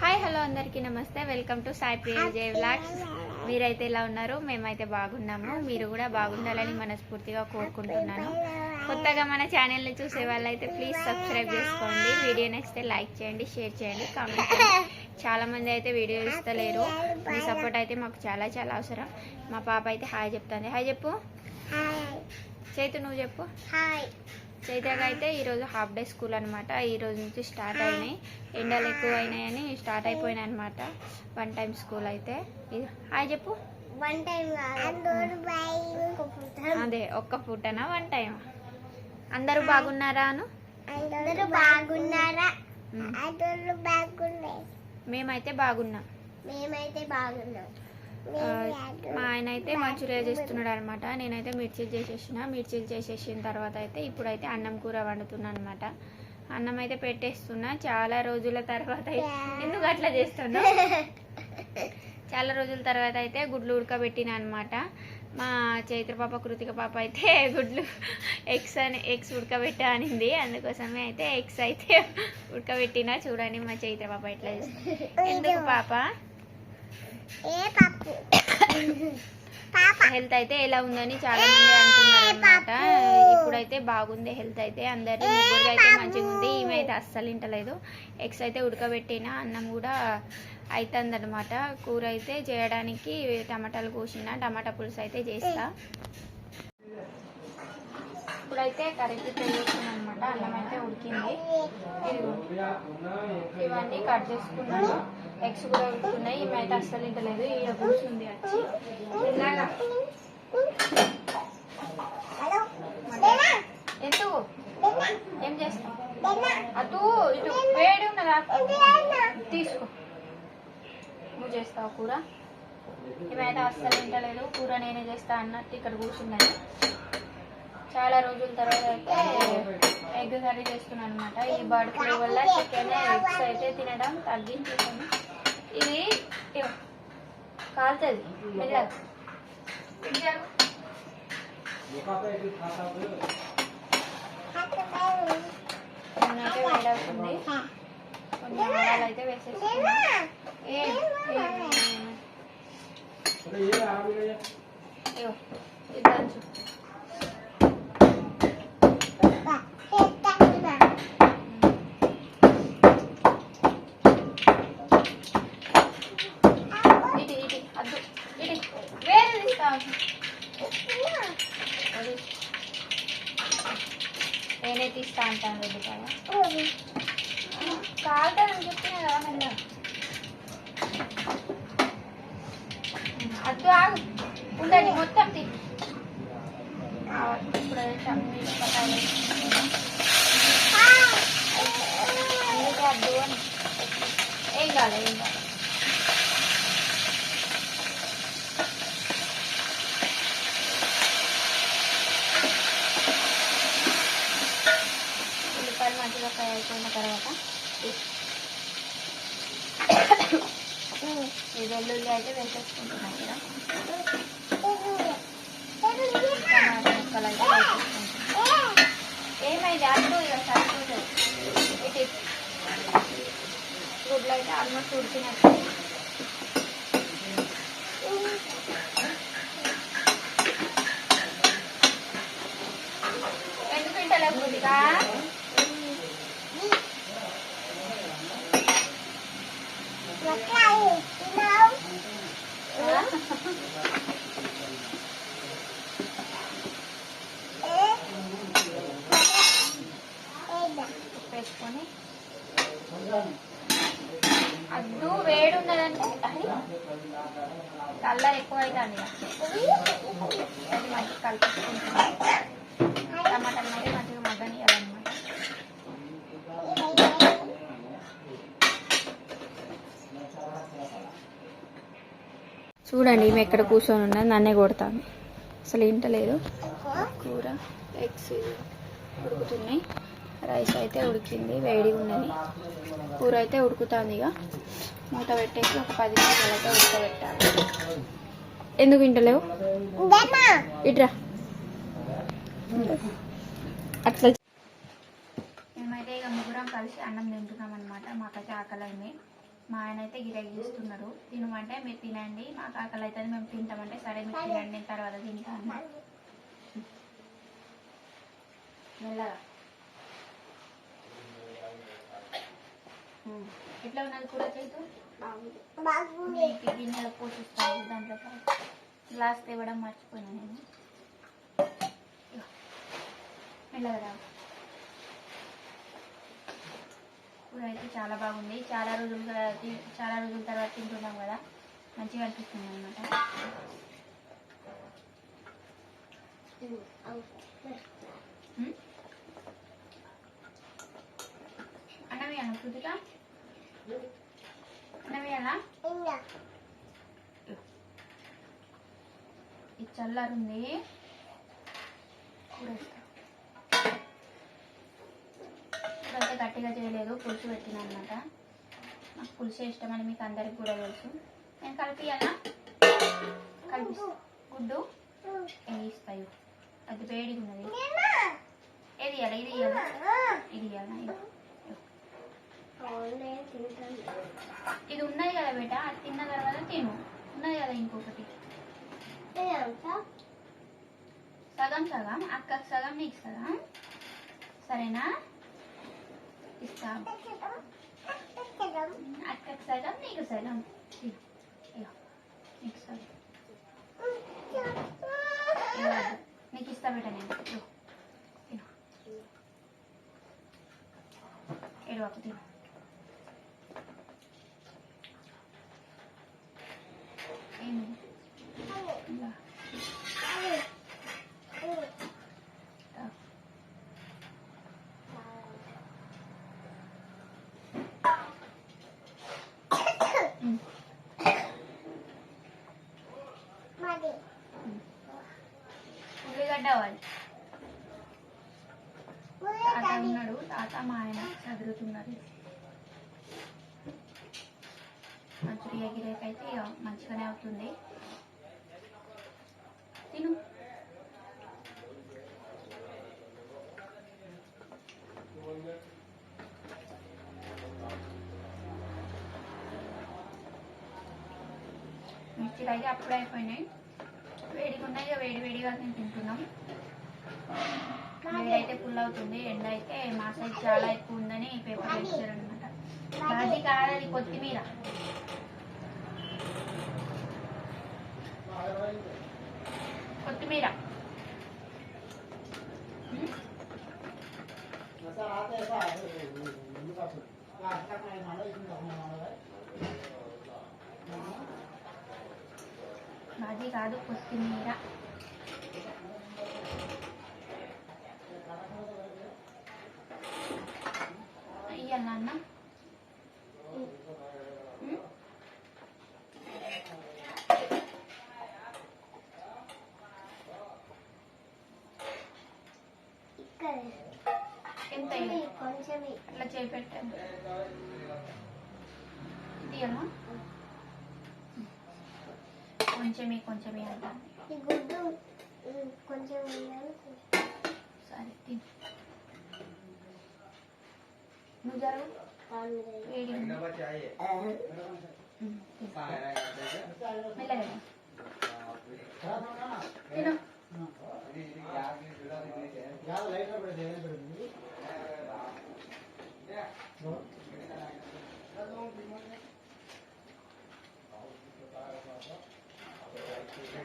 Hi hello అందరికీ నమస్తే. Welcome to Sai Priya Vijay vlogs. మీరైతే ఎలా ఉన్నారు? మేమైతే బాగున్నాము. మీరు కూడా బాగుండాలని మనస్ఫూర్తిగా కోరుకుంటున్నాను. కొత్తగా మన ఛానల్ని చూసే వాళ్ళైతే ప్లీజ్ సబ్స్క్రైబ్ చేసుకోండి. వీడియో నచ్చితే లైక్ చేయండి షేర్ చేయండి కామెంట్ చేయండి. చాలా మంది అయితే వీడియో ఇస్తలేరు. మీ సపోర్ట్ అయితే మాకు చాలా చాలా అవసరం. మా పాప అయితే హాయ్ చెప్తుంది. హాయ్ చెప్పు. చైతు నువ్వు చెప్పు. హాయ్. చైత్రగా అయితే ఈరోజు హాఫ్ డే స్కూల్ అనమాట ఈ రోజు నుంచి స్టార్ట్ అయినాయి. ఎండలు ఎక్కువ అయినాయని స్టార్ట్ అయిపోయినాయి అనమాట వన్ టైం స్కూల్ అయితే హాయ్ చెప్పు వన్ టైం అదే ఒక్క పూటనా? వన్ టైం అందరూ బాగున్నారా అను? బాగున్నారా? మేమైతే బాగున్నాం. మేమైతే బాగున్నాం. మా ఆయన అయితే మంచూరియా చేస్తున్నాడు అనమాట నేనైతే మిర్చీలు చేసేసిన. మిర్చీలు చేసేసిన తర్వాత అయితే ఇప్పుడైతే అన్నం కూర వండుతున్నా అనమాట అన్నం అయితే పెట్టేస్తున్నా. చాలా రోజుల తర్వాత ఎందుకు అట్లా చేస్తున్నా చాలా రోజుల తర్వాత అయితే గుడ్లు ఉడకబెట్టిన అనమాట మా చైత్ర పాప కృతిక పాప అయితే గుడ్లు ఎగ్స్ అని ఎగ్స్ ఉడకబెట్టా అనింది. అందుకోసమే అయితే ఎగ్స్ అయితే ఉడకబెట్టినా చూడండి మా చైత్ర పాప ఎట్లా చేస్తుంది. ఎందుకు పాప? హెల్త్ అయితే ఎలా ఉందని చాలా మంది అంటున్నారు అనమాట ఇప్పుడైతే బాగుంది హెల్త్ అయితే. అందరి ముగ్గురు అయితే మంచిగా ఉంది. ఈమె అయితే అస్సలు ఇంటలేదు. ఎగ్స్ అయితే ఉడకబెట్టిన అన్నం కూడా అవుతుంది అనమాట కూర అయితే చేయడానికి టమాటాలు కోసిన టమాటా పులుసు అయితే చేస్తా. ఇప్పుడైతే కర్రీ ప్రిపేర్ అనమాట అన్నం అయితే ఉడికింది. ఇవన్నీ కట్ చేసుకున్నాను. ఎగ్స్ కూడా ఉడుకుతున్నాయి ఈమె అయితే అస్సలు ఇంటలేదు. ఈడ కూర్చుంది వచ్చి ఎందుకు? ఏం చేస్తాం అటు ఇటు వేడి ఉన్నదా? తీసుకో. నువ్వు చేస్తావు కూర? ఇవైతే అస్సలు తింటలేదు కూర నేనే చేస్తా అన్నట్టు ఇక్కడ కూర్చున్నది చాలా రోజుల తర్వాత అయితే ఎగ్ కర్రీ చేస్తున్నాను అనమాట ఈ బర్డ్ ఫ్లూ వల్ల చికెన్ ఎగ్స్ అయితే తినడం తగ్గించేసాను. ఇది ఇవ్వు. కాలుతుంది మెల్లగా. ఇది కొన్ని ఆవాలు అయితే వేసేసుకున్నా. ఏ ఇది దంచు ఇటు ఇటు అద్దు ఇటు వేరే తీస్తా అది. నేనే తీస్తా అంటాను రెడ్డి కదా కాలుతానని చెప్పినా కదా మెల్ల అద్దు ఆగు ఉండండి మొత్తం తీ ఆ, ఇప్పుడు అయితే అన్ని పట్టాలు వేసుకుంటున్నాను. అందుకే అద్దు అని ఏం కాలే ఏం కాలే మంచిగా ఫ్రై అయిపోయిన తర్వాత ఈ వెల్లుల్లి అయితే వేసేసుకుంటున్నాం ఇక్కడ టమాటా ముక్కలు అయితే వేసేసుకుంటున్నాం ఏమైంది అడ్డు ఇక సరిపోతుంది ఇటు. గుడ్లు అయితే ఆల్మోస్ట్ ఉడికినట్టు. ఎందుకు ఇంటలేవు వేసుకొని అద్దు వేడి ఉన్నదంటే అది కలర్ ఎక్కువ అవుతుంది అది మంచిగా కలిపేసుకుంటున్నాం టమాటాలు అయితే మంచిగా మగ్గనియాలన్నమాట చూడండి ఈమె ఎక్కడ కూర్చొని ఉన్నది నన్నే కొడతాను అసలు ఇంటలేదు. కూర ఎగ్స్ ఉడుకుతున్నాయి. రైస్ అయితే ఉడికింది వేడిగా ఉన్నది. కూర అయితే ఉడుకుతుంది ఇక. మూత పెట్టేసి ఒక పది నిమిషాలు అయితే ఉడకబెట్టాలి. ఎందుకు ఇంటలేవు? ఇట్రా. అట్లా మేమైతే ఇక ముగ్గురం కలిసి అన్నం తింటున్నాం అనమాట మాకైతే ఆకలి అయింది మా ఆయన అయితే గిరాకీ చేస్తున్నారు. తినమంటే మీరు తినండి మాకు ఆకలి అవుతుంది మేము తింటామంటే సరే మీరు తినండి నేను తర్వాత తింటాను మెల్లగా ఎట్లా ఉన్నది కూర చేతు? బాగుంది గిన్నెలో పోషిస్తాను దాంట్లో గ్లాస్ తేవడం మర్చిపోయినా నేను. ఇగో. మెల్లగా రా. కూర అయితే చాలా బాగుంది. చాలా రోజులుగా చాలా రోజుల తర్వాత తింటున్నాం కదా. మంచిగా అనిపిస్తుంది అనమాట అన్నవి అన్న కృతిక అన్నవి అన్న ఇది చల్లారుంది. కూర గట్టిగా చేయలేదు పులుసు పెట్టిన అనమాట నాకు పులుసు అని మీకు అందరికి కూడా తెలుసు. నేను కలిపియాలా కలిపి గుడ్డు వేయిస్తాయి అది వేడిగా ఉన్నది. ఏది ఇవ్వాలి ఇది ఇవ్వాలి ఇది ఇవ్వాలా ఇది. ఇది ఉన్నది కదా బేట అది తిన్న తర్వాత తిను. ఉన్నది కదా ఇంకొకటి. సగం సగం అక్కకు సగం నీకు సగం. సరేనా? ఇస్తా అక్కకు సగం నీకు సగం ఇగో, ఇగో, నీకు సగం ఇగో వద్దు. నీకు ఇస్తా బేట నేను ఇగో, తిను ఏడవకు తిను ఏంది ఇలా తా. ఉమ్. మాది ఉల్లిగడ్డ తాత ఉన్నాడు. తాత మా ఆయన చదువుతున్నారు. మంచిగా గిరేక్ అయితే మంచిగానే అవుతుంది. తిను. మిర్చిలు అయితే అప్పుడే అయిపోయినాయి. వేడిగా ఉన్నాయి. ఇక వేడి వేడిగా నేను తింటున్నాం. వేడి అయితే ఫుల్ అవుతుంది. ఎండ అయితే మా సైడ్ చాలా ఎక్కువ ఉందని పేపర్ వేసారు అనమాట అది కాదది కొత్తిమీర. కొత్తిమీర. ఉమ్, కాదు కొత్తిమీర. ఇయ్యాల అన్న ఎంత అట్లా చేయి పెట్టాను ఇది అమ్మా కొంచెమే కొంచెమే అంట ఈ గుడ్డు కొంచెం సరే తిను నువ్వు జరుగు వేడి ఉంది. ఉమ్, తిను. మెల్లగా తిను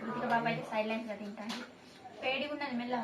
కృతిక బాబు అయితే సైలెంట్గా తింటాను. వేడిగా ఉన్నది మెల్ల